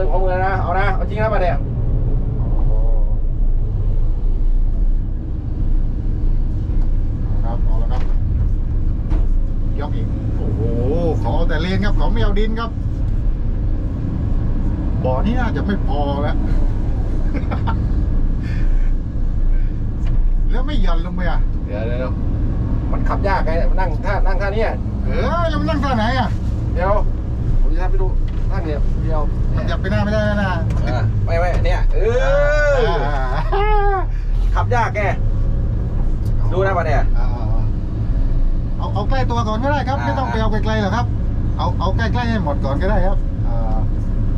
เลยของมือนะ เอานะ เอาจริงนะมาเนี่ยโอ้โหเอาครับเอาแล้วครับยกอีก โอ้โหขอแต่เลนครับเขาไม่เอาดินครับ บ่อนี้น่าจะไม่พอแล้ว แล้วไม่หย่อนลงไปอะเดี๋ยวเดี๋ยวเดี๋ยวมันขับยากไงนั่งท่านั่งท่านี้อะเออแล้วมันนั่งท่าไหนอะ เดี๋ยว ผมจะทำไปดูนั่งเนี่ยเดียวมันจับไปหน้าไม่ได้แล้วนะอ่าไม่ไม่เนี่ยเออขับยากแกดูนะมาเนี่ยอ่าเอาเอาใกล้ตัวก่อนก็ได้ครับอ่าไม่ต้องไปเอาไกลๆหรอกครับ เอาเอาใกล้ๆให้หมดก่อนก็ได้ครับอ่า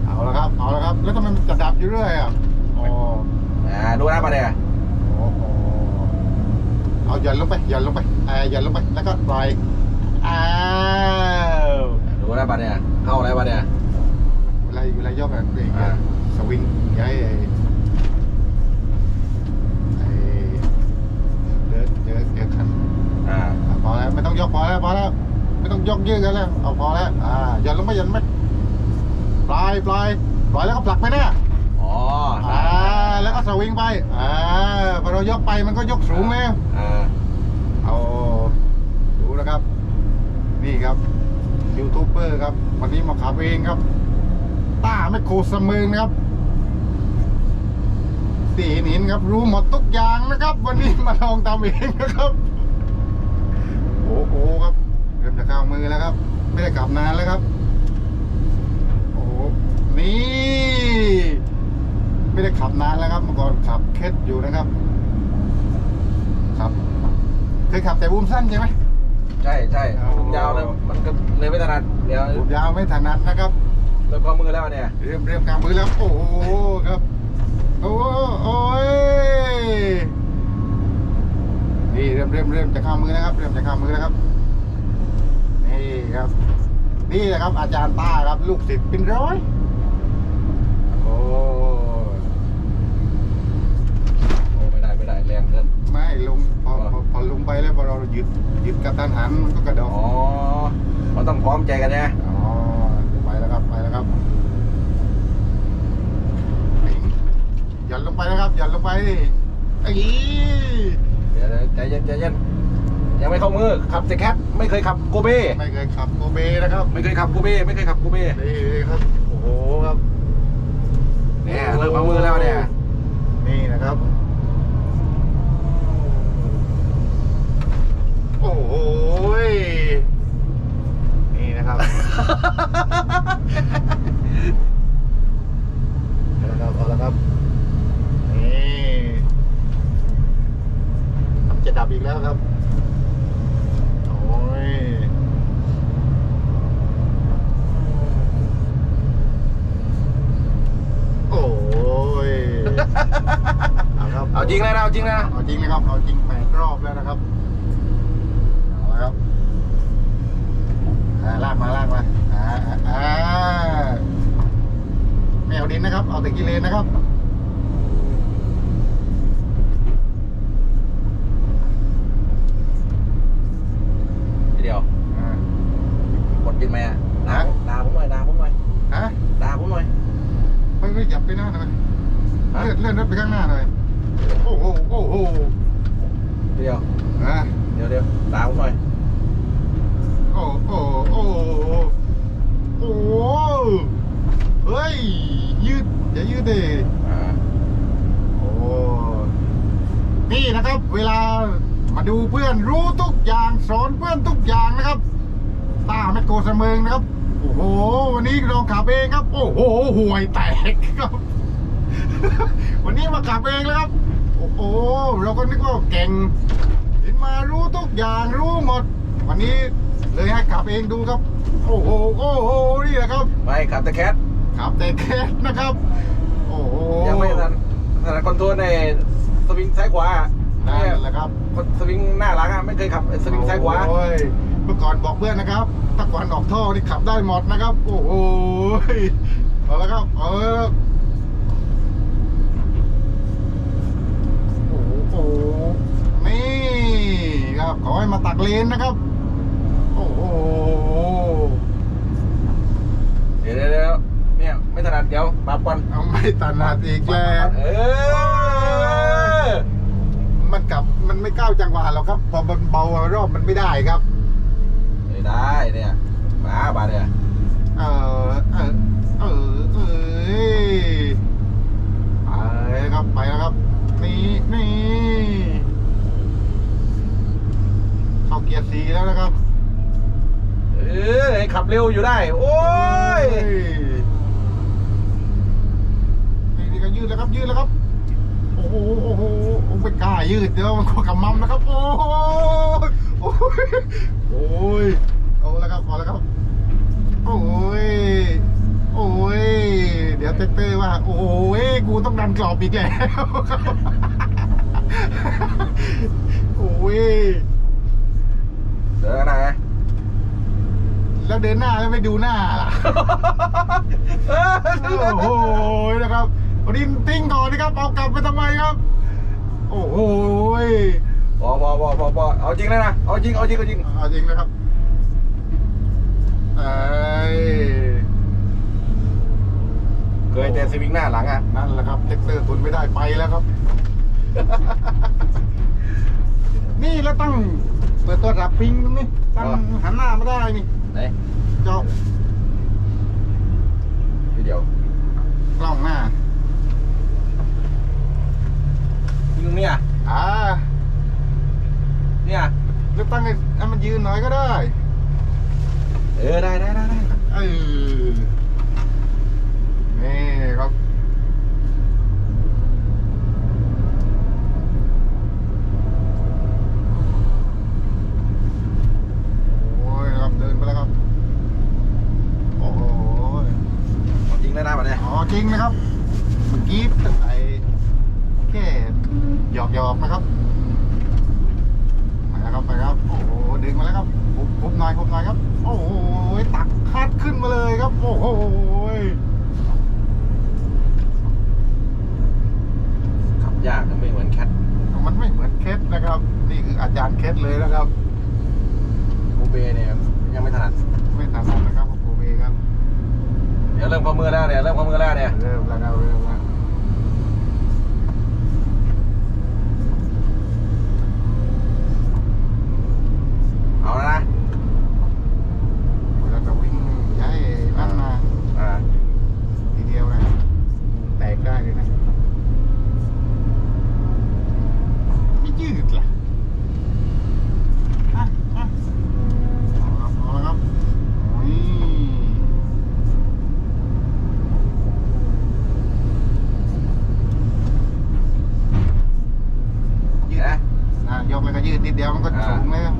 เอาละครับเอาละครับ แล้วทำไมมันจะดับอยู่เรื่อยอะอ๋ออ่าดูนะมาเนี่ยโอ้โหเอาหย่อนลงไปหย่อนลงไปอ่าหย่อนลงไปแล้วก็ปล่อยอ้าวดูนะมาเนี่ย เข้าอะไรมาเนี่ย เวลาเวลายกอะเบรกอ่าอะสวิงย้ายไอ้ไอ้เดินเดินเดินคันอ่า อะพอแล้วไม่ต้องยกพอแล้วพอแล้วไม่ต้องยกยืดกันแล้วเอาพอแล้วอ่าหย่อนลงไปหย่อนลงไปปลายปลายปล่อยแล้วก็ผลักไปหน้าอ๋ออ่าแล้วก็สวิงไปอ่าพอเรายกไปมันก็ยกสูงแล้ว อ่าเอาดูนะครับ นี่ครับ ยูทูบเบอร์ครับวันนี้มาขับเองครับต้าไม่โคสมึงนะครับตีห็นครับ รู้หมดทุกอย่างนะครับ วันนี้มาลองทำเองนะครับโอ้โหครับเริ่มจะข้ามือแล้วครับ ไม่ได้กลับนานแล้วครับ โอ้โหนี่ ไม่ได้ขับนานแล้วครับเมื่อก่อนขับเคสอยู่นะครับ ครับเคยขับแต่บูมสั้นใช่ไหม ใช่ใช่เอาผมยาวเลยมันก็เลยไม่ถนัดเดี๋ยวบูมยาวไม่ถนัดนะครับ เริ่มเข้ามือแล้วเนี่ยเริ่มเริ่มกลางมือแล้วโอ้โหครับ โอ้โอ้ยนี่เริ่มเริ่มเริ่มจะเข้ามือแล้วครับ เริ่มจะเข้ามือแล้วครับนี่ครับ นี่แหละครับอาจารย์ต้าครับ ลูกศิษย์เป็นร้อย โอ้ โอ้ไม่ได้ไม่ได้ แรงเกินไม่ลงพอพอพอลงไปแล้วพอเราหยุดหยุดกระทันหันมันก็กระโดอ๋ดอมันต้องพร้อมใจกันนะอ๋อไปแล้วครับไปแล้วครับหย่อนลงไปนะครับหย่อนลงไปไอ้เดี๋ยวใจเย็นใจเย็นยังไม่เข้ามือขับเซแคทไม่เคยขับโกเบไม่เคยขับโกเบนะครับไม่เคยขับโกเบไม่เคยขับโกเบนี่ครับโอ้โหครับเนี่ยเริ่มเอามือแล้วเนี่ยนี่นะครับ โอ้โหนี่นะครับ เอาละครับเอาละครับนี่จะดับอีกแล้วครับ โอ้ยโอ้ยเอาครับ เอาจริงเลยนะเอาจริงนะ เอาจริงนะครับ เอาจริงแปดรอบแล้วนะครับ เอาละครับอ่าลากมาลากมาอ่าอ่าอ่าไม่เอาดินนะครับ เอาแต่กิเลนนะครับเดี๋ยวอ่ากดกินไหมอะด่าผมด่าผมหน่อยด่าผมหน่อยฮะด่าผมหน่อยไม่ไม่หยับไปหน้าหน่อยฮะเลื่อนเลื่อนรถไปข้างหน้าหน่อยโอ้โหโอ้โหเดี๋ยวอ่า เดี๋ยวเดี๋ยวด่าผมหน่อย โอ้โอ้โอ้โอ้เฮ้ย ยืด อย่ายืดดิอ่าโอ้นี่นะครับ เวลามาดูเพื่อนรู้ทุกอย่างสอนเพื่อนทุกอย่างนะครับตาแมคโกเสมิงนะครับ โอ้โห วันนี้เราขับเองครับ โอ้โหห่วยแตกครับ วันนี้มาขับเองแล้วครับ โอ้โห เราก็นึกว่าเก่ง เห็นมารู้ทุกอย่างรู้หมด วันนี้เลยให้ขับเองดูครับ โอ้โหโอ้โหนี่แหละครับไม่ขับแต่แคทขับแต่แค่นะครับ โอ้โหยังไม่ทันถนัดคอนโทรลในสวิงซ้ายขวานั่นแหละครับสวิงหน้าหลังอะไม่เคยขับสวิงซ้ายขวาโอ้ยเมื่อก่อนบอกเพื่อนนะครับถ้าก่อนออกท่อนี่ขับได้หมดนะครับ โอ้โหเอาละครับ เออโอ้โหโอ้โหนี่ครับ ขอให้มาตักเลนนะครับ โอ้โหเดี๋ยวเดี๋ยวเดี๋ยวเนี่ยเนี่ยไม่ถนัดเดี๋ยวปรับก่อนเอาไม่ตันนาดอีกแล้วเออมันกลับมันไม่ก้าวจังหวะหรอกครับ พอมันเบารอบมันไม่ได้ครับ ไม่ได้เนี่ยมาบาดเนี่ยเออเออเอ เร็วอยู่ได้ โอ้ยนี่นี่ก็ยืดแล้วครับยืดแล้วครับ โอ้โหโอ้โหโอ้ไม่กล้ายืดเดี๋ยวมันก็กำมัมนะครับ โอ้ยโอ้ยโอ้ยเอาแล้วครับพอแล้วครับ โอ้ยโอ้ยเดี๋ยวเต้เต้ว่า โอ้ยกูต้องดันกรอบอีกแล้วโอ้ยเดินไหน แล้วเดินหน้าแล้วไม่ดูหน้าล่ะ โอ้โหนะครับรินติ้งก่อนนะครับเอากลับไปทำไมครับ โอ้โหพอพอพอพอพอเอาจริงเลยนะเอาจริงเอาจริงเอาจริงเอาจริงนะครับเอ้ยเคยแต่สวิงหน้าหลังอะนั่นแหละครับเท็กเตอร์ทนไม่ได้ไปแล้วครับ นี่แล้วตั้ง เปิดตัวรับปิงตรงนี้ตั้งอ๋อหันหน้ามาได้นี่ไหนเจาะทีเดียวกล้องหน้ายิงตรงนี้อะอ่าเนี่ยแล้วตั้งให้ให้มันยืนหน่อยก็ได้ เออได้ได้ได้ได้เออนี่ครับ โอ้ยครับเดินไปแล้วครับ โอ้โห เอาจริงเลยนะบัดเนี่ย อ๋อจริงนะครับ เมื่อกี้ไอ้แค่หยอกหยอกๆนะ ครับไปแล้วครับไปครับโอ้โหดึงมาแล้วครับพุบพุบหน่อยพุบหน่อยครับ โอ้โหตักคัดขึ้นมาเลยครับ โอ้โหขับยากนะไม่เหมือนแคทมันไม่เหมือนเคสนะครับ นี่คืออาจารย์เคสเลยนะครับโอเบเนี่ยยังไม่ถนัดไม่ถนัดนะครับโอเวครับ เดี๋ยวเริ่มเข้ามือแล้วเนี่ยเริ่มเข้ามือแล้วเนี่ยเริ่มแล้วครับเริ่มแล้ว เอาแล้วนะ เราจะวิ่งย้ายนั่นมา อ่า ทีเดียวนะแตกได้เลยนะไม่ยืดล่ะอะอะเอาละเอาละครับนี่ ยืดนะ อะยกแล้วก็ยืดนิดเดียวมันก็ อ่า สูงเลยครับ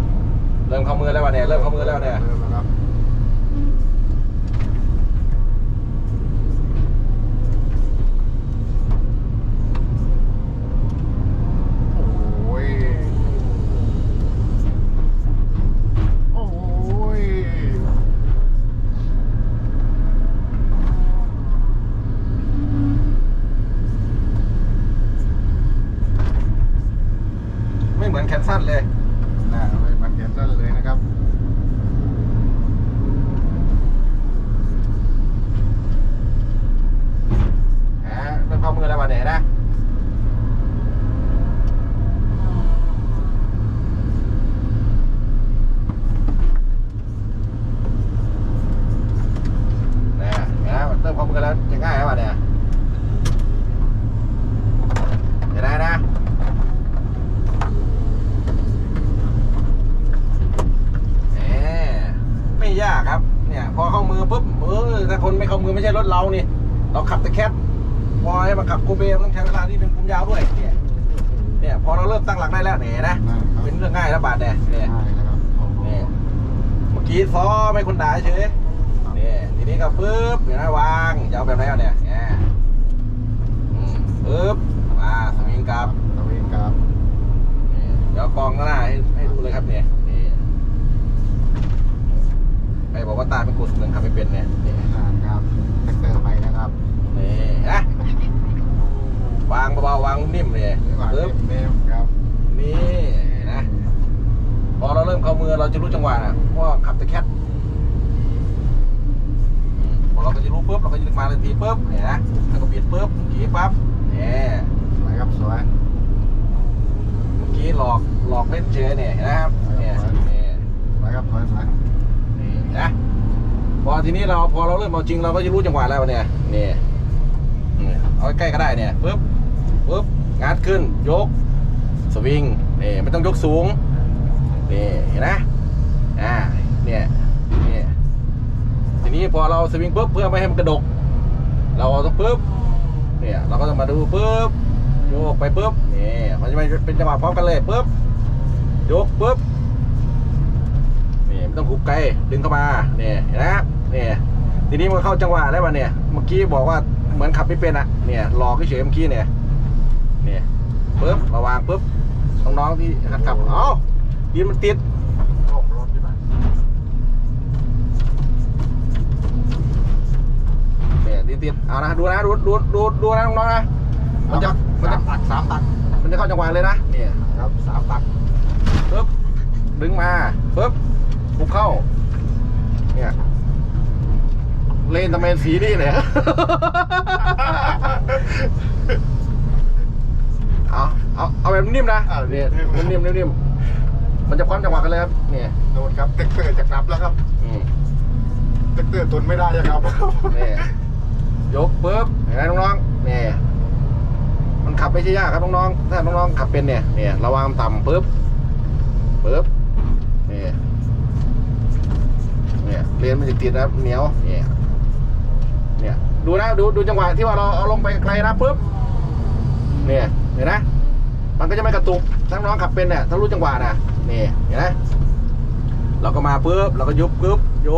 เริ่มเข้ามือแล้ววะเนี่ย เริ่มเข้ามือแล้วเนี่ย เริ่มแล้วครับ โอ้ย โอ้ย ไม่เหมือนแคนซัลเลยนะไม่มันเขียนซัลเลยนะครับ อ่าเริ่มเข้ามือแล้ววะเนี่ยนะ เนี่ยนะเริ่มเข้ามือแล้วจะง่ายไหมวะเนี่ยจะได้นะ แหมไม่ยากครับ เนี่ย พอเข้ามือปุ๊บเออถ้าคนไม่เข้ามือไม่ใช่รถเรานี่ เราขับแต่แคทพอให้มาขับโก เบมันต้องใช้เวลาที่เป็นคุมยาวด้วยเนี่ยเนี่ยพอเราเริ่มตั้งหลักได้แล้วเนี่ยนะเป็นเรื่องง่ายแล้วบาทเนี่ยเนี่ยใช่นะครับโอ้โหเนี่ยเมื่อกี้ซ้อไม่คนด่าเฉยเนี่ยทีนี้ก็ปึ๊บเดี๋ยวนะวางจะเอาแบบไหนเอาเนี่ยเนี่ยอืมปึ๊บมาสวิงกลับตะเวนครับนี่เดี๋ยวกองข้างหน้าให้ให้ดูเลยครับเนี่ยนี่ใครบอกว่าตาเป็นกุศลขับไม่เป็นเนี่ยนี่นะครับแท็กเตอร์ไปนะครับนี่นะ วางเบาๆวางนิ่มเลยวางปึ๊บเต็มๆครับนี่นะพอเราเริ่มเข้ามือเราจะรู้จังหวะนะเพราะว่าขับแต่แคทอืมพอเราก็จะรู้ปุ๊บเราก็จะดึงมาทันทีปุ๊บเนี่ยนะแล้วก็บิดปุ๊บเมื่อกี้ปั๊บเนี่ยสวยครับสวยเมื่อกี้หลอกหลอกเล่นเฉยเนี่ยเห็นะครับเนี่ยเนี่ยสวยครับสวยสวยนี่นะพอทีนี้เราพอเราเริ่มเอาจริงเราก็จะรู้จังหวะแล้วเนี่ยนี่นี่เอาใกล้ๆก็ได้เนี่ยปุ๊บ ปุ๊บงัดขึ้นยก สวิงนี่ไม่ต้องยกสูงนี่เห็นนะอ่าเนี่ยเนี่ยทีนี้พอเราสวิงปุ๊บเพื่อไม่ให้มันกระดก เราต้องปุ๊บเนี่ยเราก็ต้องมาดูปุ๊บโยกไปปุ๊บนี่มันจะเป็นจังหวะพร้อมกันเลยปุ๊บยกปุ๊บนี่ไม่ต้องหุบไกลดึงเข้ามาเนี่ยเห็นไหมเนี่ยทีนี้มันเข้าจังหวะได้ป่ะเนี่ยเมื่อกี้บอกว่าเหมือนขับไม่เป็นอะเนี่ยหลอกเฉยเมื่อกี้เนี่ย เนี่ยปึ๊บมาวางปึ๊บน้องๆที่หัดขับเอ้าดินมันติดโอ้รถดีไหมเนี่ยดินติดเอานะดูนะดูดูดูดูนะน้องๆนะมันจะมันสาจะมตักสามตักมันจะเข้าจังหวะเลยนะเนี่ยครับสามตักปึ๊บดึงมาปึ๊บหุบเข้าเนี่ยเลนทำไมสีนี่เนี่ย เอาเอาเอาแบบนิ่มนะเนี่ยนิ่มๆนิ่มๆมันจะพร้อมจังหวะกันเลยครับเนี่ยโดนครับเต็กเตอร์จะกลับแล้วครับอืมเต็กเตอร์ทนไม่ได้จะกลับนี่ยกปุ๊บเห็นไหมน้องๆเนี่ยมันขับไม่ใช่ยากครับน้องๆถ้าน้องๆขับเป็นเนี่ยเนี่ยระวังต่ำปุ๊บปุ๊บเนี่ยเนี่ยเลนมันจะติดนะครับเหนียวเนี่ยเนี่ยดูนะดูดูจังหวะที่ว่าเราเอาลงไปไกลนะปุ๊บเนี่ยเห็นนะ มันก็จะไม่กระตุกถ้งน้องขับเป็นเนี่ยถ้ารู้จังหวะนะนี่เห็นไหมเราก็มาปุ๊บเราก็ยุบปุ๊บโย